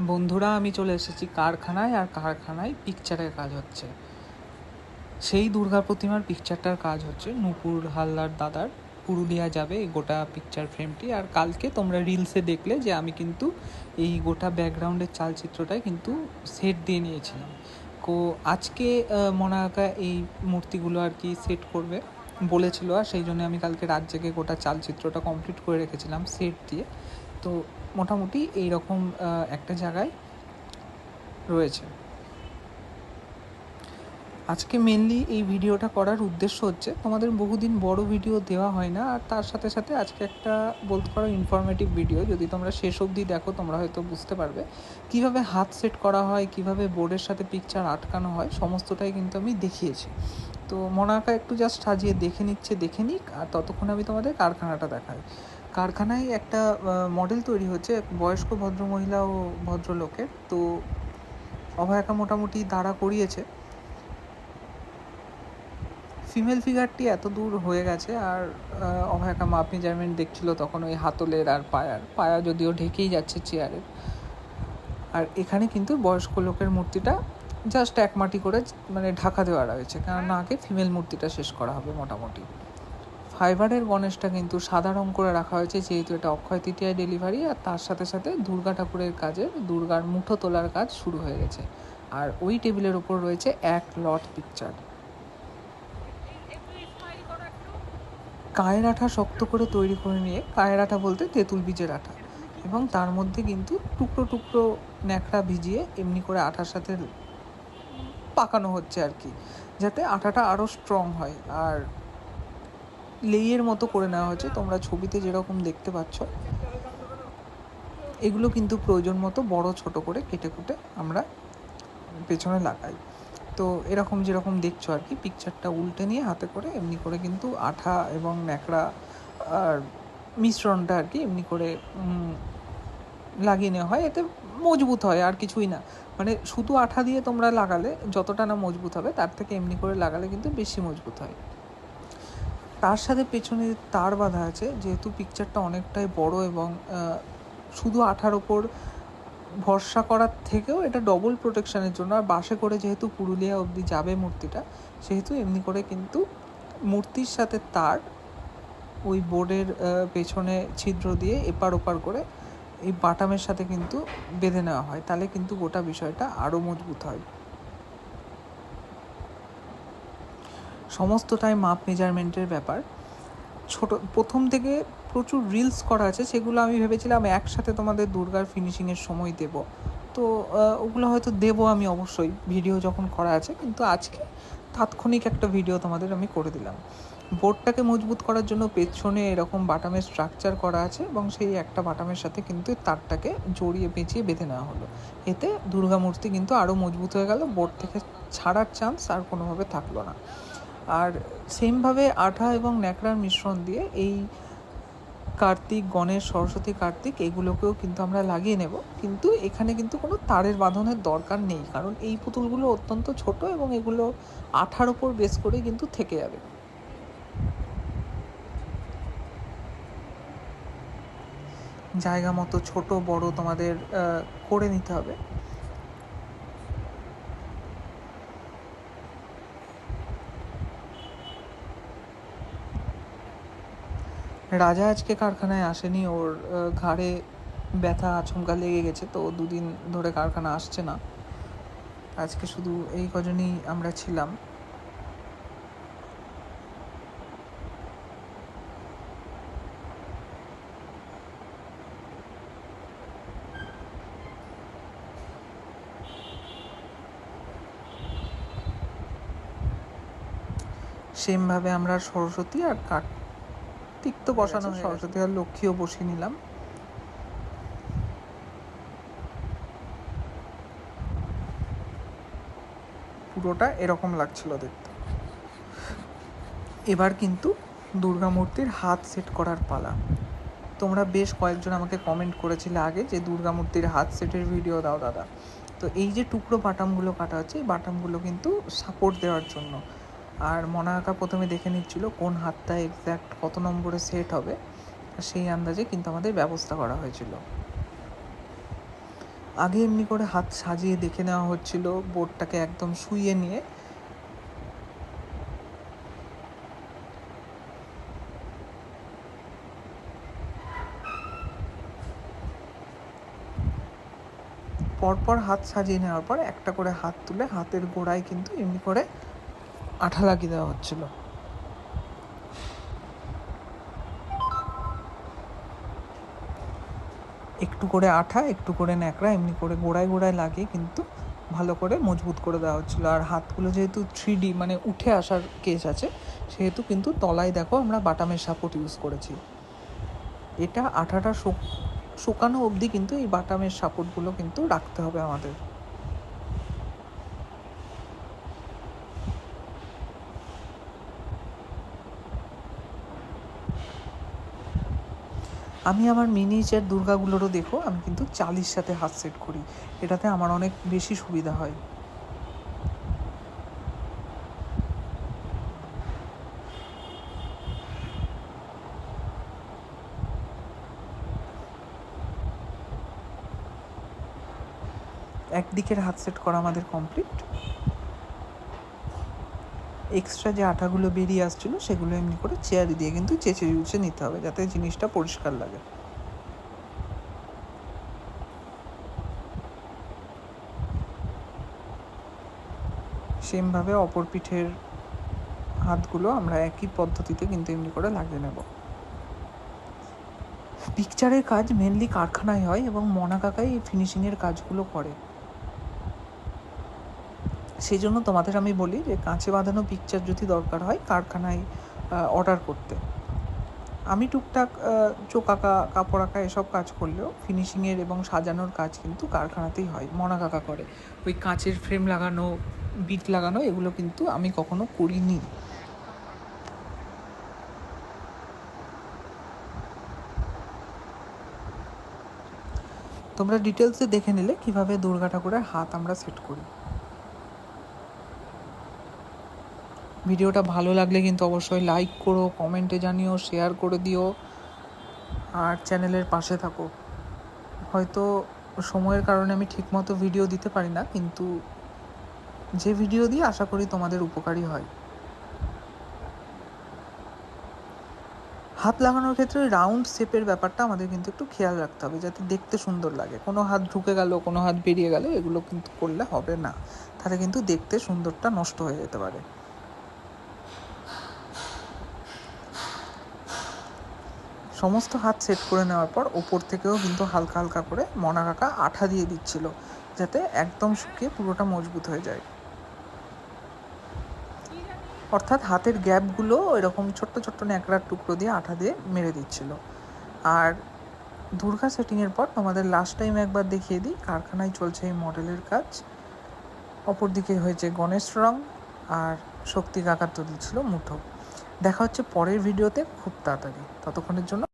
বন্ধুরা, আমি চলে এসেছি কারখানায় আর কারখানায় পিকচারের কাজ হচ্ছে। সেই দুর্গা প্রতিমার পিকচারটার কাজ হচ্ছে। নূপুর হালদার দাদার পুরুলিয়া যাবে এই গোটা পিকচার ফ্রেমটি আর কালকে তোমরা রিলসে দেখলে যে আমি কিন্তু এই গোটা ব্যাকগ্রাউন্ডের চালচিত্রটাই কিন্তু সেট দিয়ে নিয়েছিলাম। তো আজকে মনাকা এই মূর্তিগুলো আর কি সেট করবে বলেছিল। আর সেই জন্য আমি কালকে রাত জেগে গোটা চালচিত্রটা কমপ্লিট করে রেখেছিলাম সেট দিয়ে। তো মোটামুটি এই রকম একটা জায়গায় রয়েছে। আজকে মেনলি এই ভিডিওটা করার উদ্দেশ্য হচ্ছে, তোমাদের বহুদিন বড় ভিডিও দেওয়া হয় না, আর তার সাথে সাথে আজকে একটা বলতে পারো ইনফরমেটিভ ভিডিও যদি তোমরা শেষ অবধি দেখো, তোমরা হয়তো বুঝতে পারবে কীভাবে হাত সেট করা হয়, কীভাবে বোর্ডের সাথে পিকচার আটকানো হয়, সমস্তটাই কিন্তু আমি দেখিয়েছি। তো মনাকা একটু জাস্ট সাজিয়ে দেখে নিচ্ছে, দেখে নিক, আর ততক্ষণ আমি তোমাদের কারখানাটা দেখাই। কারখানায় একটা মডেল তৈরি হচ্ছে এক বয়স্ক ভদ্রমহিলা ও ভদ্রলোকের। তো অভয়াকা মোটামুটি দাঁড়া করিয়েছে। ফিমেল ফিগারটি এত দূর হয়ে গেছে আর অভয়াকা মাপ মেজারমেন্ট দেখছিল তখন ওই হাতলের আর পায়ার, পায়া যদিও ঢেকেই যাচ্ছে চেয়ারের আর এখানে কিন্তু বয়স্ক লোকের মূর্তিটা জাস্ট এক মাটি করে মানে ঢাকা দেওয়া রয়েছে। কেননা আগে ফিমেল মূর্তিটা শেষ করা হবে মোটামুটি। ফাইবারের গণেশটা কিন্তু সাদা রং করে রাখা হয়েছে, যেহেতু এটা অক্ষয় তৃতীয়ায় ডেলিভারি আর তার সাথে সাথে দুর্গা ঠাকুরের কাজে দুর্গার মুঠো তোলার কাজ শুরু হয়ে গেছে। আর ওই টেবিলের ওপর রয়েছে এক লট পিকচার কায়ের আঠা শক্ত করে তৈরি করে নিয়ে, কায়ের আঠা বলতে তেঁতুল বীজের আঠা। এবং তার মধ্যে কিন্তু টুকরো টুকরো ন্যাকড়া ভিজিয়ে এমনি করে আঠার সাথে পাকানো হচ্ছে আর কি, যাতে আঠাটা আরও স্ট্রং হয়। আর লেইয়ের মতো করে নেওয়া হয়েছে। তোমরা ছবিতে যেরকম দেখতে পাচ্ছ, এগুলো কিন্তু প্রয়োজন মতো বড় ছোট করে কেটে কুটে আমরা পেছনে লাগাই। তো এরকম যেরকম দেখছ আর কি পিকচারটা উল্টে নিয়ে হাতে করে এমনি করে কিন্তু আঠা এবং ন্যাকড়া আর মিশ্রণটা আর কি এমনি করে লাগিয়ে নেওয়া হয়। এতে মজবুত হয়, আর কিছুই না। মানে শুধু আঠা দিয়ে তোমরা লাগালে যতটা না মজবুত হবে, তার থেকে এমনি করে লাগালে কিন্তু বেশি মজবুত হয়। তার সাথে পেছনে তার বাঁধা আছে, যেহেতু পিকচারটা অনেকটাই বড় এবং শুধু আঠার ওপর ভরসা করার থেকেও এটা ডবল প্রোটেকশানের জন্য। আর বাসে করে যেহেতু পুরুলিয়া অবধি যাবে মূর্তিটা, সেহেতু এমনি করে কিন্তু মূর্তির সাথে তার ওই বোর্ডের পেছনে ছিদ্র দিয়ে এপার ওপার করে এই বাটামের সাথে কিন্তু বেঁধে নেওয়া হয়। তাহলে কিন্তু গোটা বিষয়টা আরও মজবুত হয়। সমস্তটাই মাপ মেজারমেন্টের ব্যাপার। ছোট, প্রথম থেকে প্রচুর রিলস করা আছে, সেগুলো আমি ভেবেছিলাম একসাথে তোমাদের দুর্গার ফিনিশিংয়ের সময় দেব। তো ওগুলো হয়তো দেবো আমি অবশ্যই ভিডিও যখন করা আছে, কিন্তু আজকে তাৎক্ষণিক একটা ভিডিও তোমাদের আমি করে দিলাম। বোর্ডটাকে মজবুত করার জন্য পেছনে এরকম বাটামের স্ট্রাকচার করা আছে এবং সেই একটা বাটামের সাথে কিন্তু তারটাকে জড়িয়ে পেঁচিয়ে বেঁধে নেওয়া হলো। এতে দুর্গা মূর্তি কিন্তু আরও মজবুত হয়ে গেল বোর্ড থেকে ছাড়ার চান্স আর কোনোভাবে থাকল না। আর সেমভাবে আঠা এবং ন্যাকড়ার মিশ্রণ দিয়ে এই কার্তিক, গণেশ, সরস্বতী কার্তিক এগুলোকেও কিন্তু আমরা লাগিয়ে নেব। কিন্তু এখানে কিন্তু কোনো তারের বাঁধনের দরকার নেই, কারণ এই পুতুলগুলো অত্যন্ত ছোট এবং এগুলো আঠার ওপর বেস করে কিন্তু থেকে যাবে। জায়গা মতো ছোট, বড় তোমাদের করে নিতে হবে। রাজা আজকে কারখানায় আসেনি, ওর ঘাড়ে ব্যথা আচমকা লেগে গেছে, তো দুদিন ধরে কারখানা আসছে না। আজকে শুধু এই কজনই আমরা ছিলাম। সেমভাবে আমরা সরস্বতী আর কার্তিক তো বসানো। সরস্বতী আর লক্ষ্মীও বসিয়ে নিলাম। পুরোটা এরকম লাগছিল দেখতে। এবার কিন্তু দুর্গা মূর্তির হাত সেট করার পালা। তোমরা বেশ কয়েকজন আমাকে কমেন্ট করেছিলে আগে যে দুর্গা মূর্তির হাত সেটের ভিডিও দাও দাদা। তো এই যে টুকরো বাটামগুলো কাটা হচ্ছে এই বাটামগুলো কিন্তু সাপোর্ট দেওয়ার জন্য। আর মনাকা প্রথমে দেখে নিচ্ছিল কোন হাতটা এক্স্যাক্ট কত নম্বরে সেট হবে সেই আন্দাজে কিন্তু আমাদের ব্যবস্থা করা হয়েছিল। আগে এমনি করে হাত সাজিয়ে দেখে নেওয়া হচ্ছিল, বোর্ডটাকে একদম শুইয়ে নিয়ে। পরপর হাত সাজিয়ে নেওয়ার পর একটা করে হাত তুলে হাতের গোড়ায় কিন্তু এমনি করে আঠা লাগিয়ে দেওয়া হচ্ছিল। একটু করে আঠা, একটু করে ন্যাকড়া, এমনি করে গোড়ায় গোড়ায় লাগিয়ে কিন্তু ভালো করে মজবুত করে দেওয়া হচ্ছিল। আর হাতগুলো যেহেতু থ্রি ডি মানে উঠে আসার কেস আছে, সেহেতু কিন্তু তলায় দেখো আমরা বাটামের সাপোর্ট ইউজ করেছি। এটা আঠাটা শোক- শুকানো অবধি কিন্তু এই বাটামের সাপোর্টগুলো কিন্তু রাখতে হবে আমাদের। আমি আমার মিনিয়েচার দুর্গাগুলোরও দেখো, আমি কিন্তু চালির সাথে হাত সেট করি। এটাতে আমার অনেক বেশি সুবিধা হয়। একদিকের হাত সেট করা আমাদের কমপ্লিট এক্সট্রা যে আঠাগুলো বেরিয়ে আসছিল সেগুলো এমনি করে চেয়ার দিয়ে কিন্তু চেঁচে চুচে নিতে হবে যাতে জিনিসটা পরিষ্কার লাগে। সেমভাবে অপর পিঠের হাতগুলো আমরা একই পদ্ধতিতে কিন্তু এমনি করে লাগিয়ে নেব। পিকচারের কাজ মেনলি কারখানায় হয় এবং মনা কাকাই এই ফিনিশিংয়ের কাজগুলো করে। সেই জন্য তোমাদের আমি বলি যে কাঁচে বাঁধানো পিকচার যদি দরকার হয় কারখানায় অর্ডার করতে। আমি টুকটাক চোখ আঁকা কাপড় আঁকা এসব কাজ করলেও ফিনিশিংয়ের এবং সাজানোর কাজ কিন্তু কারখানাতেই হয়, মনা কাকা করে। ওই কাঁচের ফ্রেম লাগানো বিট লাগানো এগুলো কিন্তু আমি কখনো করিনি। তোমরা ডিটেলসে দেখে নিলে কীভাবে দুর্গা ঠাকুরের হাত আমরা সেট করি। ভিডিওটা ভালো লাগলে কিন্তু অবশ্যই লাইক করো কমেন্টে জানিও শেয়ার করে দিও, আর চ্যানেলের পাশে থাকো। হয়তো সময়ের কারণে আমি ঠিকমতো ভিডিও দিতে পারি না, কিন্তু যে ভিডিও দিই, আশা করি তোমাদের উপকারী হয়। হাত লাগানোর ক্ষেত্রে রাউন্ড শেপের ব্যাপারটা আমাদের কিন্তু একটু খেয়াল রাখতে হবে, যাতে দেখতে সুন্দর লাগে। কোনো হাত ঢুকে গেল, কোনো হাত বেরিয়ে গেল, এগুলো কিন্তু করলে হবে না। তাহলে কিন্তু দেখতে সুন্দরটা নষ্ট হয়ে যেতে পারে। সমস্ত হাত সেট করে নেওয়ার পর ওপর থেকেও কিন্তু হালকা হালকা করে মনা কাকা আঠা দিয়ে দিচ্ছিল, যাতে একদম শুকিয়ে পুরোটা মজবুত হয়ে যায়। অর্থাৎ হাতের গ্যাপগুলো এরকম ছোট্ট ছোট্ট ন্যাকড়ার টুকরো দিয়ে আঠা দিয়ে মেরে দিচ্ছিল। আর দুর্গা সেটিংয়ের পর তোমাদের লাস্ট টাইম একবার দেখিয়ে দিই, কারখানায় চলছে এই মডেলের কাজ। অপরদিকে হয়েছে গণেশ রং আর শক্তি কাকার তৈরি ছিল মুঠো। দেখা হচ্ছে পরের ভিডিওতে খুব তাড়াতাড়ি। ততক্ষণের জন্য